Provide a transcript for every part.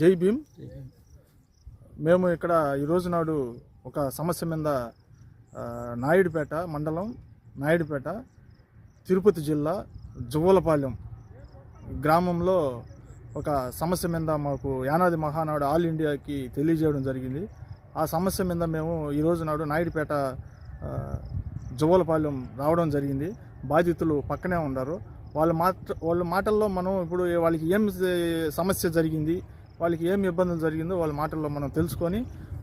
జై భీమ్. మేము ఇక్కడ ఈరోజు నాడు ఒక సమస్య మీద నాయుడుపేట మండలం నాయుడుపేట తిరుపతి జిల్లా జువ్వలపాలెం గ్రామంలో ఒక సమస్య మీద మాకు యానాది మహానాడు ఆల్ ఇండియాకి తెలియజేయడం జరిగింది. ఆ సమస్య మీద మేము ఈరోజు నాడు నాయుడుపేట జువ్వలపాలెం రావడం జరిగింది. బాధితులు పక్కనే ఉన్నారు. వాళ్ళ మాట వాళ్ళ మాటల్లో మనం ఇప్పుడు వాళ్ళకి ఏం సమస్య జరిగింది వాళ్ళకి ఏం ఇబ్బందులు జరిగిందో వాళ్ళ మాటల్లో మనం తెలుసుకొని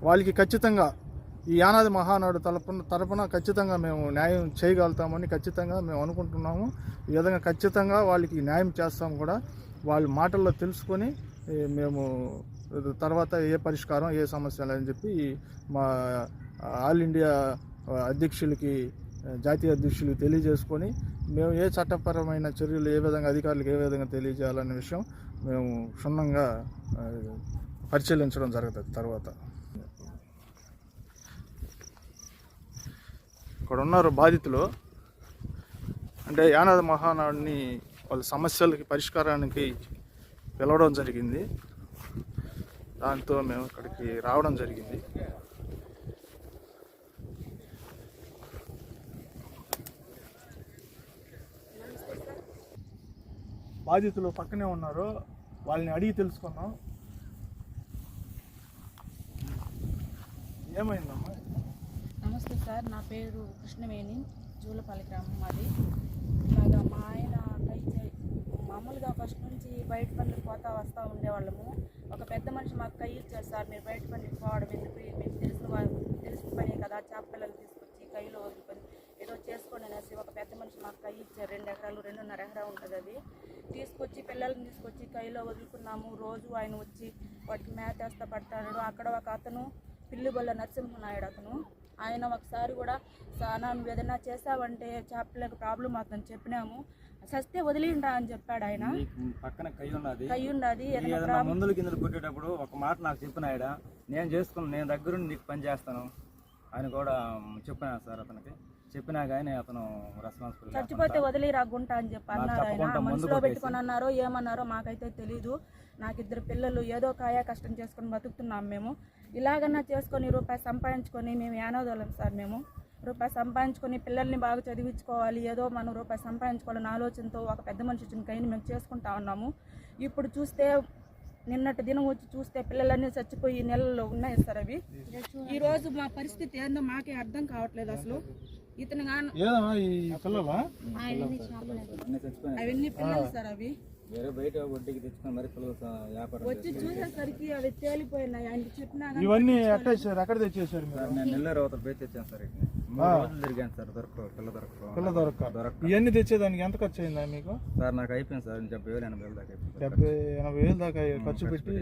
వాళ్ళకి ఖచ్చితంగా ఈ యానాది మహానాడు తరపున తరపున ఖచ్చితంగా మేము న్యాయం చేయగలుగుతామని ఖచ్చితంగా మేము అనుకుంటున్నాము. ఈ విధంగా ఖచ్చితంగా వాళ్ళకి న్యాయం చేస్తాం కూడా. వాళ్ళ మాటల్లో తెలుసుకొని మేము తర్వాత ఏ పరిష్కారం ఏ సమస్యలు అని చెప్పి మా ఆల్ ఇండియా అధ్యక్షులకి జాతీయ అధ్యక్షులు తెలియజేసుకొని మేము ఏ చట్టపరమైన చర్యలు ఏ విధంగా అధికారులకు ఏ విధంగా తెలియజేయాలనే విషయం మేము క్షుణ్ణంగా పరిశీలించడం జరుగుతుంది తర్వాత. ఇక్కడ ఉన్నారు బాధితులు. అంటే యానాద మహానాడిని వాళ్ళ సమస్యలకి పరిష్కారానికి పిలవడం జరిగింది. దాంతో మేము ఇక్కడికి రావడం జరిగింది. బాధితులు పక్కనే ఉన్నారు. వాళ్ళని అడిగి తెలుసుకున్నాం ఏమైందమ్మా? నమస్తే సార్ నా పేరు కృష్ణవేణి జూలపల్లి గ్రామం మాది. ఇలాగా మా ఆయన కై చే- మామూలుగా ఫస్ట్ నుంచి బయట పనులు పోతా వస్తూ ఉండేవాళ్ళము. ఒక పెద్ద మనిషి మాకు కై ఇచ్చారు సార్ మీరు బయట పని పోవడం ఎందుకు? మీకు తెలిసిన వాళ్ళు తెలిసిన పనే కదా చేపపిల్లలు తీసుకొచ్చి కైలో వదులుకొని ఏదో చేసుకోండి అనేసి ఒక పెద్ద మనిషి మాకు కై ఇచ్చారు. రెండు ఎకరాలు రెండున్నర ఎకరా ఉంటుంది అది. తీసుకొచ్చి పిల్లల్ని తీసుకొచ్చి కైలో వదులుకున్నాము. రోజు ఆయన వచ్చి వాటికి మేత వేస్తా పడతాడు. అక్కడ ఒక అతను పిల్లిబొల్ల నరసింహనాయుడు అతను. ఆయన ఒకసారి కూడా సానా నువ్వు ఏదైనా చేసావంటే చేపలకు ప్రాబ్లం అవుతుందని చెప్పినాము. సస్తే వదిలిండా అని చెప్పాడు ఆయన. పక్కన కై ఉన్నది. కై ఉన్నది మందులు కిందలు కొట్టేటప్పుడు ఒక మాట నాకు చెప్పిన ఆయన నేను చేసుకుని నేను దగ్గరుండి నీకు పని చేస్తాను. ఆయన కూడా చెప్పినా సార్ అతనికి. చెప్పినా కానీ అతను రెస్పాన్సిబుల్ చచ్చిపోతే వదిలిరా గుంట అని చెప్పి అన్నారు ఆయన. మనసులో. పెట్టుకొని అన్నారో ఏమన్నారో మాకైతే తెలీదు. నాకు ఇద్దరు పిల్లలు ఏదో కాయా కష్టం చేసుకొని బతుకుతున్నాం మేము. ఇలాగన్నా చేసుకొని రూపాయి సంపాదించుకొని మేము యానోదోళం సార్ మేము. రూపాయి సంపాదించుకొని పిల్లల్ని బాగా చదివించుకోవాలి. ఏదో మనం రూపాయి సంపాదించుకోవాలన్న ఆలోచనతో ఒక పెద్ద మనిషి వచ్చిన కైని మేము చేసుకుంటా ఉన్నాము. ఇప్పుడు చూస్తే నిన్నటి దినం వచ్చి చూస్తే పిల్లలన్నీ చచ్చిపోయి నెలల్లో ఉన్నాయి సార్ అవి. ఈ రోజు మా పరిస్థితి ఏందో మాకే అర్థం కావట్లేదు అసలు. ఇతను గాను ఏదమ్మా ఈ పిల్లలా అన్నీ చచ్చిపోయినాయి అవన్నీ పిల్లలు సార్ అవి. వేరే బయట వడ్డీకి తెచ్చుకొని మరి పిల్లలు స- వ్యాపారం వచ్చి చూసేసరికి అవి తేలిపోయినాయి. ఆయనకి చెప్పినా ఇవన్నీ ఇచ్చారు ఎక్కడ తెచ్చేసారు నేను నెల్లూరు అవతల పోయి తెచ్చాను సార్ ఇటు. తిరిగాను సార్ దొరకవు పిల్ల దొరకవు. పిల్ల దొరక దొరక్క ఇవన్నీ తెచ్చేదానికి ఎంత ఖర్చు అయిందా మీకు? సార్ నాకు అయిపోయింది సార్ డెబ్బై వేలు ఎనభై వేలు దాకా అయిపోయింది. డెబ్బై ఎనభై వేలు దాకా ఖర్చు పెట్టి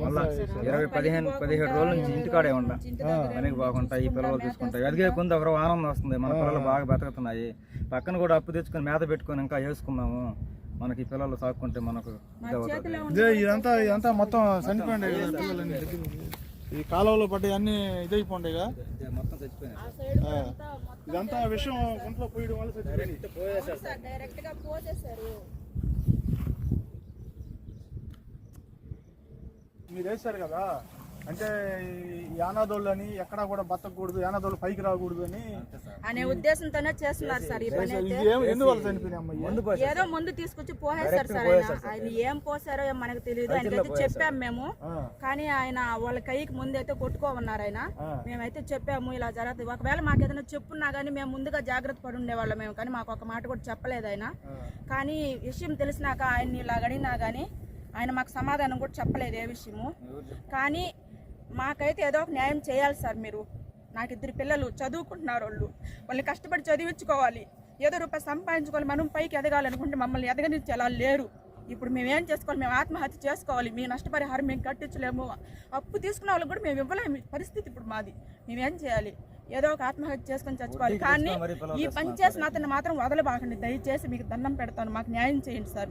మళ్ళా ఇరవై పదిహేను పదిహేడు రోజుల నుంచి ఇంటికాడే ఉండ. పనికి బాగుంటాయి ఈ పిల్లలు చూసుకుంటాయి అదిగే కొంత ఒక ఆనందం వస్తుంది. మన పిల్లలు బాగా బతుకుతున్నాయి పక్కన కూడా అప్పు తెచ్చుకొని మేత పెట్టుకొని ఇంకా వేసుకున్నాము మనకి పిల్లలు సాకుంటే మనకు ఇదంతా ఇదంతా మొత్తం పిల్లలన్నీ ఈ కాలువలో పడ్డాయి అన్ని ఇదైపోండేగా ఇది మొత్తం చచ్చిపోయినాయి ఆ సైడ్ కూడా అంతా మొత్తం ఇదంతా విషయం గుంట్లో పోయడం వల్ల చచ్చిపోయింది సార్ డైరెక్ట్గా పోసేసారు. మీరు వేశారు కదా? అంటే యానాదోళ్ళు అని ఎక్కడా కూడా బతకూడదు యానాదోళ్ళు పైకి రాకూడదు అని అనే ఉద్దేశంతోనే చేస్తున్నారు సార్ ఈ పని అయితే. ఎందువల్ల చనిపోయినాయి ఏదో ముందు తీసుకొచ్చి పోసేస్తారు సార్ ఆయన. ఆయన ఏం పోసారో ఏం మనకు తెలియదు. ఆయనకైతే చెప్పాం మేము. కానీ ఆయన వాళ్ళ కైకి ముందైతే కొట్టుకోమన్నారు ఆయన. మేమైతే చెప్పాము ఇలా జరుగుతుంది ఒకవేళ మాకు ఏదైనా చెప్పున్నా కానీ మేము ముందుగా జాగ్రత్త పడి ఉండేవాళ్ళం మేము. కానీ మాకు ఒక మాట కూడా చెప్పలేదు ఆయన. కానీ విషయం తెలిసినాక ఆయన్ని ఇలా అడిగినా కానీ ఆయన మాకు సమాధానం కూడా చెప్పలేదు ఏ విషయము. కానీ మాకైతే ఏదో ఒక న్యాయం చేయాలి సార్ మీరు. నాకు ఇద్దరు పిల్లలు చదువుకుంటున్నారు వాళ్ళు. వాళ్ళని కష్టపడి చదివించుకోవాలి. ఏదో రూపాయి సంపాదించుకోవాలి. మనం పైకి ఎదగాలనుకుంటే మమ్మల్ని ఎదగనిచ్చి అలా లేరు. ఇప్పుడు మేము ఏం చేసుకోవాలి? మేము ఆత్మహత్య చేసుకోవాలి. మీ నష్టపరిహారం మేము కట్టించలేము. అప్పు తీసుకున్న వాళ్ళకి కూడా మేము ఇవ్వలేము. పరిస్థితి ఇప్పుడు మాది. మేమేం చేయాలి? ఏదో ఒక ఆత్మహత్య చేసుకొని చచ్చిపోవాలి. కానీ ఈ పని చేసిన అతన్ని మాత్రం వదలబాకండి. దయచేసి మీకు దండం పెడతాను. మాకు న్యాయం చేయండి సార్.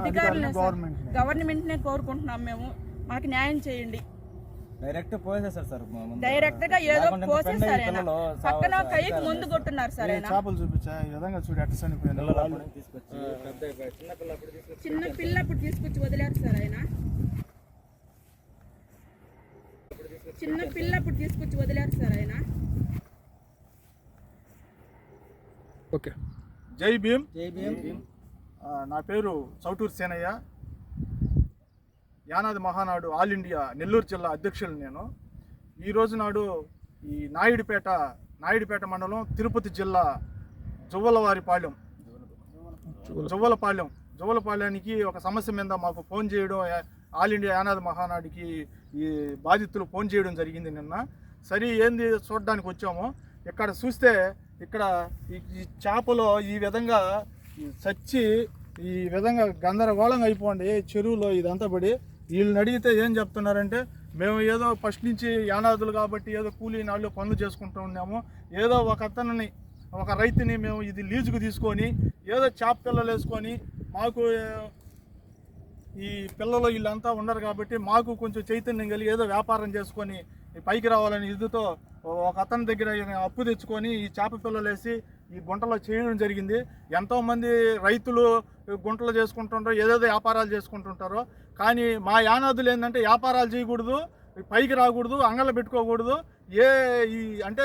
అధికారులు గవర్నమెంట్ గవర్నమెంట్నే కోరుకుంటున్నాం మేము. మాకు న్యాయం చేయండి. డైరెక్ట్ పోసేసారు సార్. డైరెక్ట్గా ఏదో పోసేసారు పక్కన కైకి ముందు కొట్టున్నారు సార్ చేపలు చూపించా ఈ విధంగా చూడు ఎట్ట చనిపోయింది చిన్న పిల్ల అప్పుడు తీసుకొచ్చి చిన్న పిల్ల అప్పుడు తీసుకొచ్చి వదిలేరు సార్ ఆయన. చిన్న పిల్ల అప్పుడు తీసుకొచ్చి వదిలేరు సార్ ఆయన. ఓకే. జై భీమ్. జై భీమ్. నా పేరు చౌటూరు సేనయ్య. యానాది మహానాడు ఆల్ ఇండియా నెల్లూరు జిల్లా అధ్యక్షులు నేను. ఈ రోజు నాడు ఈ నాయుడుపేట నాయుడుపేట మండలం తిరుపతి జిల్లా జువ్వలవారిపాలెం. జువ్వలపాలెం. జువ్వలపాలెంకి ఒక సమస్య మీద మాకు ఫోన్ చేయడం ఆల్ ఇండియా యానాది మహానాడికి ఈ బాధితులు ఫోన్ చేయడం జరిగింది నిన్న. సరే ఏంది చూడడానికి వచ్చాము? ఇక్కడ చూస్తే ఇక్కడ ఈ- చేపలో ఈ విధంగా చచ్చి ఈ విధంగా గందరగోళంగా అయిపోండి చెరువులో ఇదంతా పడి. వీళ్ళని అడిగితే ఏం చెప్తున్నారంటే మేము ఏదో ఫస్ట్ నుంచి యానాదులు కాబట్టి ఏదో కూలీ నాళ్ళు పనులు చేసుకుంటూ ఉన్నాము. ఏదో ఒక అతనిని ఒక రైతుని మేము ఇది లీజుకు తీసుకొని ఏదో చేప పిల్లలు వేసుకొని మాకు ఈ పిల్లలు వీళ్ళంతా ఉన్నారు కాబట్టి మాకు కొంచెం చైతన్యం కలిగి ఏదో వ్యాపారం చేసుకొని పైకి రావాలని ఇదితో ఒక అతని దగ్గర అప్పు తెచ్చుకొని ఈ చేప పిల్లలు వేసి ఈ గుంటలో చేయడం జరిగింది. ఎంతోమంది రైతులు గుంటలు చేసుకుంటుంటారు ఏదేదో వ్యాపారాలు చేసుకుంటుంటారో. కానీ మా యానాదులు ఏంటంటే వ్యాపారాలు చేయకూడదు పైకి రాకూడదు అంగళ్ళు పెట్టుకోకూడదు. ఏ ఈ అంటే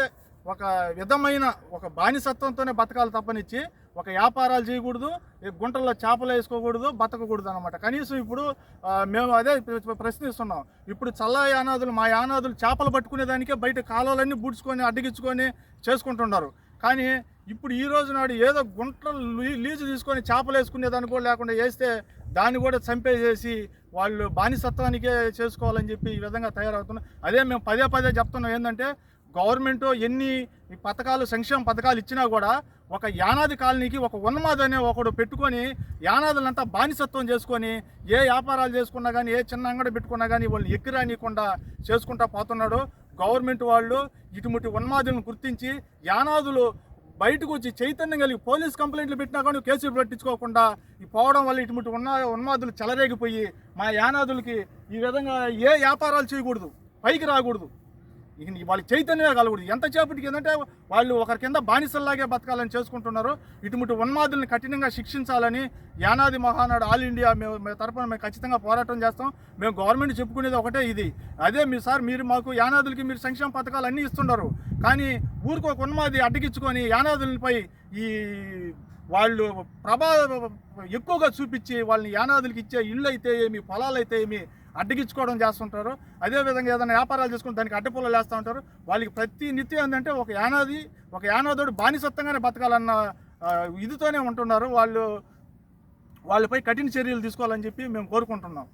ఒక విధమైన ఒక బానిసత్వంతోనే బతకాలి తప్పనిచ్చి ఒక వ్యాపారాలు చేయకూడదు గుంటల్లో చేపలు వేసుకోకూడదు బతకకూడదు అనమాట కనీసం ఇప్పుడు మేము అదే ప్రశ్నిస్తున్నాం. ఇప్పుడు చల్ల యానాదులు మా యానాదులు చేపలు పట్టుకునేదానికే బయట కాలువలన్నీ బుడ్చుకొని అడ్డగించుకొని చేసుకుంటున్నారు. కానీ ఇప్పుడు ఈ రోజు నాడు ఏదో గుంటలు లీ- లీజు తీసుకొని చేపలు వేసుకునేదాన్ని కూడా లేకుండా వేస్తే దాన్ని కూడా చంపేసేసి వాళ్ళు బానిసత్వానికే చేసుకోవాలని చెప్పి ఈ విధంగా తయారవుతున్నాం అదే మేము పదే పదే చెప్తున్నాం. ఏంటంటే గవర్నమెంట్ ఎన్ని ఈ పథకాలు సంక్షేమ పథకాలు ఇచ్చినా కూడా ఒక యానాది కాలనీకి ఒక ఉన్మాద్ అనే ఒకడు పెట్టుకొని యానాదులంతా బానిసత్వం చేసుకొని ఏ వ్యాపారాలు చేసుకున్నా కానీ ఏ చిన్న అంగడి పెట్టుకున్నా కానీ వాళ్ళు ఎక్కిరానియకుండా చేసుకుంటా పోతున్నాడు. గవర్నమెంట్ వాళ్ళు ఇటువంటి ఉన్మాదులను గుర్తించి యానాదులు బయటకు వచ్చి చైతన్యం కలిగి పోలీస్ కంప్లైంట్లు పెట్టినా కానీ కేసులు పట్టించుకోకుండా ఈ పోవడం వల్ల ఇటువంటి ఉన్న ఉన్మాదులు చెలరేగిపోయి మా యానాదులకి ఈ విధంగా ఏ వ్యాపారాలు చేయకూడదు పైకి రాకూడదు. వాళ్ళ వాళ్ళకి చైతన్యమే కలగకూడదు ఎంతసేపటికి ఏంటంటే వాళ్ళు ఒకరి కింద బానిసల్లాగే బతకాలని చేసుకుంటున్నారు. ఇటుముటి ఉన్మాదుల్ని కఠినంగా శిక్షించాలని యానాది మహానాడు ఆల్ ఇండియా మేము మేము తరపున మేము ఖచ్చితంగా పోరాటం చేస్తాం. మేము గవర్నమెంట్ చెప్పుకునేది ఒకటే ఇది. అదే మీ సార్ మీరు మాకు యానాదులకి మీరు సంక్షేమ పథకాలు అన్నీ ఇస్తున్నారు కానీ ఊరికి ఒక ఉన్మాది అడ్డగించుకొని యానాదులపై ఈ వాళ్ళు ప్రభా ఎక్కువగా చూపించి వాళ్ళని యానాదులకి ఇచ్చే ఇళ్ళు అయితే ఏమి పొలాలు అయితే ఏమి అడ్డగించుకోవడం చేస్తుంటారు. అదేవిధంగా ఏదైనా వ్యాపారాలు చేసుకుని దానికి అడ్డపుల్లలు వేస్తూ ఉంటారు. వాళ్ళకి ప్రతి నిత్యం ఏంటంటే ఒక యానాది ఒక యానాదోడు బానిసత్వంగానే బతకాలన్న ఇదితోనే ఉంటున్నారు. వాళ్ళు వాళ్ళపై కఠిన చర్యలు తీసుకోవాలని చెప్పి మేము కోరుకుంటున్నాం.